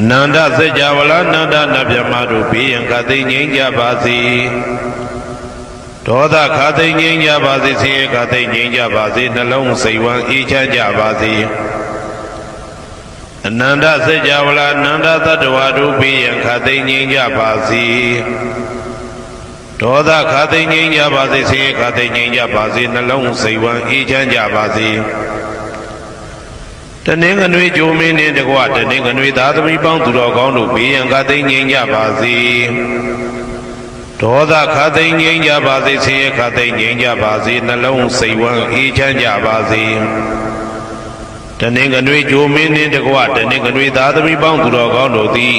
အနန္တစัจ java လာနန္ဒနဗျမတို့ဘေးရန်ခသိမ့်ငြိမ်းကြပါစေဒေါသခသိမ့်ငြိမ်းကြပါစေဆင်းရဲခသိမ့်ငြိမ်းကြပါစေနှလုံးစိတ်ဝမ်းအေးချမ်းကြပါစေအနန္တစัจ java လာနန္ဒတတ္တဝါတို့ဘေးရန်ခသိမ့်ငြိမ်းကြပါစေဒေါသခသိမ့်ငြိမ်းကြပါစေဆင်းရဲခသိမ့်ငြိမ်းကြပါစေနှလုံးစိတ်ဝမ်းအေးချမ်းကြပါစေ တနင်္ဂနွေကြိုမင်းနှင့်တကွတနင်္ဂနွေသားသမီးပေါင်းသူတော်ကောင်းတို့ဘေးရန်ကသိမ့်ငြိမ်းကြပါစေဒေါသခသိမ့်ငြိမ်းကြပါစေဆင်းရဲခသိမ့်ငြိမ်းကြပါစေနှလုံးစိတ်ဝမ်းအေးချမ်းကြပါစေတနင်္ဂနွေကြိုမင်းနှင့်တကွတနင်္ဂနွေသားသမီးပေါင်းသူတော်ကောင်းတို့သည်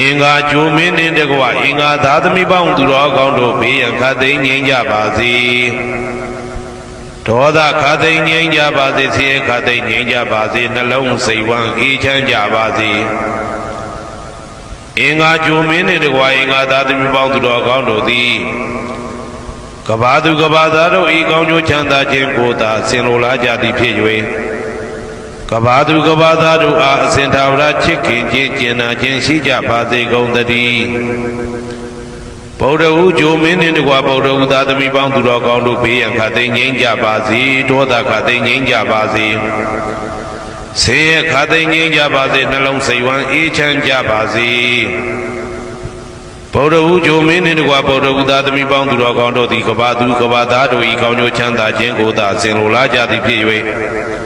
အင်္ဂါဂျိုမင်းနှင့်တကွအင်္ဂါသာသမီပေါင်းသူတော်ကောင်းတို့ဘေးရန်ခတ်သိမ်းငြိမ်းကြပါစေဒေါသခတ်သိမ်းငြိမ်းကြပါစေဆင်းရဲခတ်သိမ်းငြိမ်းကြပါစေနှလုံးစိတ်ဝမ်းအေးချမ်းကြပါစေအင်္ဂါဂျိုမင်းနှင့်တကွအင်္ဂါသာသမီပေါင်းသူတော်ကောင်းတို့သည်ကဘာသူကဘာသားတို့ဤကောင်းကျိုးချမ်းသာခြင်းကိုသာဆင်လိုလားကြသည်ဖြစ်၍ ကဘာသူကဘာသားတို့အားအစဉ်သာဝရချစ်ခင်ခြင်းကျင်နာခြင်းရှိကြပါစေကုန်သတည်းဗုဒ္ဓဟူဂျိုမင်းနှင့်တကွာဗုဒ္ဓဟူသာသမီပေါင်းသူတော်ကောင်းတို့ဘေးရန်ခတ်သိမ်းငြိမ်းကြပါစေဒေါသခတ်သိမ်းငြိမ်းကြပါစေဆေးရခတ်သိမ်းငြိမ်းကြပါစေနှလုံးစိတ်ဝမ်းအေးချမ်းကြပါစေဗုဒ္ဓဟူဂျိုမင်းနှင့်တကွာဗုဒ္ဓဟူသာသမီပေါင်းသူတော်ကောင်းတို့သည်ကဘာသူကဘာသားတို့ဤကောင်းကျိုးချမ်းသာခြင်းကိုသာဆင်လိုလားကြသည်ဖြစ်၍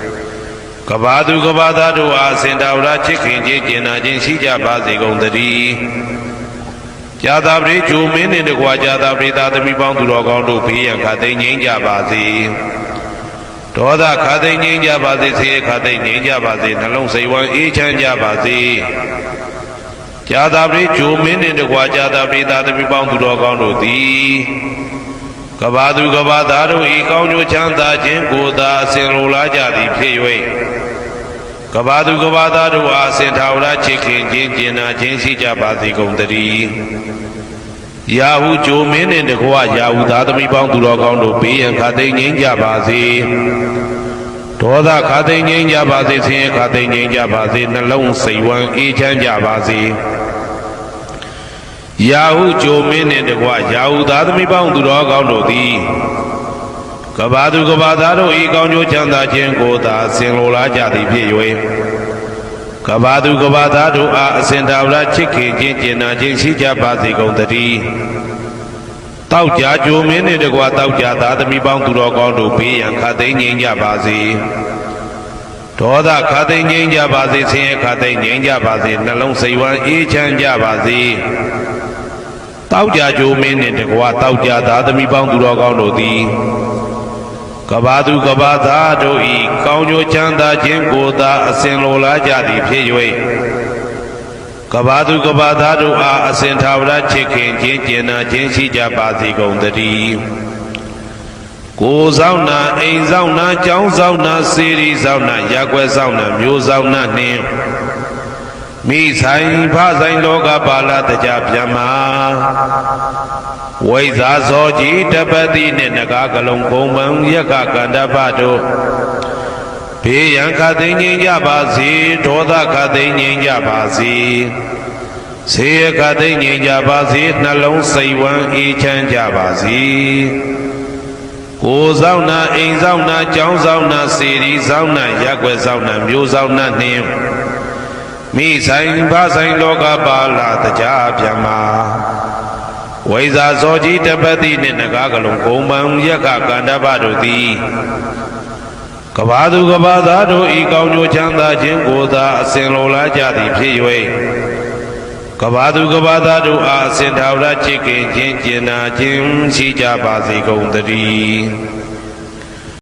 ကဘာသူကဘာသားတို့အားစင်တာဝရချစ်ခင်ခြင်းကျင်နာခြင်းရှိကြပါစေကုန်သတည်းဇာတာပရိဂျိုမင်းနှင့်တကွာဇာတာပရိသာသမီပေါင်းသူတော်ကောင်းတို့ဘေးရန်ခတ်သိမ်းငြိမ်းကြပါစေဒေါသခတ်သိမ်းငြိမ်းကြပါစေဆေးခတ်သိမ်းငြိမ်းကြပါစေနှလုံးစိတ်ဝမ်းအေးချမ်းကြပါစေဇာတာပရိဂျိုမင်းနှင့်တကွာဇာတာပရိသာသမီပေါင်းသူတော်ကောင်းတို့သည် ကဘာသူကဘာသားတို့ဤကောင်းကျိုးချမ်းသာခြင်းကိုသာအစဉ်လိုလားကြသည်ဖြစ်၍ကဘာသူကဘာသားတို့အားအစဉ်ထာဝရချစ်ခင်ခြင်းကျင်နာခြင်းရှိကြပါစေကုန်သတည်းယာဟုဂျိုမင်းနှင့်တကွယာဟုသားသမီးပေါင်းသူတော်ကောင်းတို့ဘေးရန်ခတ်သိမ်းငြိမ်းကြပါစေဒေါသခတ်သိမ်းငြိမ်းကြပါစေဆင်းရဲခတ်သိမ်းငြိမ်းကြပါစေနှလုံးစိတ်ဝမ်းအေးချမ်းကြပါစေ ယာဟုဂျိုမင်းနှင့်တကွယာဟုသားသမီးပေါင်းသူတော်ကောင်းတို့သည်ကဘာသူကဘာသားတို့ဤကောင်းကျိုးချမ်းသာခြင်းကိုသာဆင်လိုလားကြသည်ဖြစ်၍ကဘာသူကဘာသားတို့အားအစဉ်သာဝရချစ်ခင်ခြင်းကျင်နာခြင်းရှိကြပါစေကုန်သတည်းတောက်ကြကြိုမင်းနှင့်တကွာတောက်ကြသားသမီးပေါင်းသူတော်ကောင်းတို့ဘေးရန်ခတ်သိမ်းငြိမ်းကြပါစေဒေါသခတ်သိမ်းငြိမ်းကြပါစေဆင်းရဲခတ်သိမ်းငြိမ်းကြပါစေနှလုံးစိတ်ဝမ်းအေးချမ်းကြပါစေ တောက်ကြကြိုမင်းနှင့်တကွာတောက်ကြသားသမီးပေါင်းသူတော်ကောင်းတို့သည်ကဘာသူကဘာသားတို့ဤကောင်းကျိုးချမ်းသာခြင်းကိုသာအစဉ်လိုလားကြသည်ဖြစ်၍ကဘာသူကဘာသားတို့အားအစဉ်သာဝရချစ်ခင်ခြင်းကျင်နာခြင်းရှိကြပါစေကုန်သတည်းကိုယ်ဆောင်နာအိမ်ဆောင်နာကျောင်းဆောင်နာစေရီဆောင်နာရက်ွယ်ဆောင်နာမျိုးဆောင်နာနှင့် မိဆိုင်ဖဆိုင်လောကပါဠတကြဗျမ္မာဝိဇာဇောကြီးတပတိနှင့်နဂါကလုံးဘုံမံယက္ခကန္တပတို့ဘေးရန်ခတ်သိမ်းငြိမ်းကြပါစေဒေါသခတ်သိမ်းငြိမ်းကြပါစေဆေးရခတ်သိမ်းငြိမ်းကြပါစေနှလုံးစိတ်ဝမ်းအေးချမ်းကြပါစေကိုယ်ဆောင်နာအိမ်ဆောင်နာကျောင်းဆောင်နာစေရီဆောင်နာရက်ွယ်ဆောင်နာမျိုးဆောင်နာနှင်း မိဆိုင်ဖဆိုင်လောကပါလာတကြဗျမ္မာဝိဇာဇောကြီးတပတိနှင့်နဂါကလုံးဂုံပံယက္ခကန္တပတို့သည်ကဘာသူကဘာသားတို့ဤကောင်းကျိုးချမ်းသာခြင်းကိုသာအစဉ်လိုလားကြသည်ဖြစ်၍ကဘာသူကဘာသားတို့အားအစဉ်ထာဝရချစ်ခင်ခြင်းကျင်နာခြင်းရှိကြပါစေကုန်သတည်း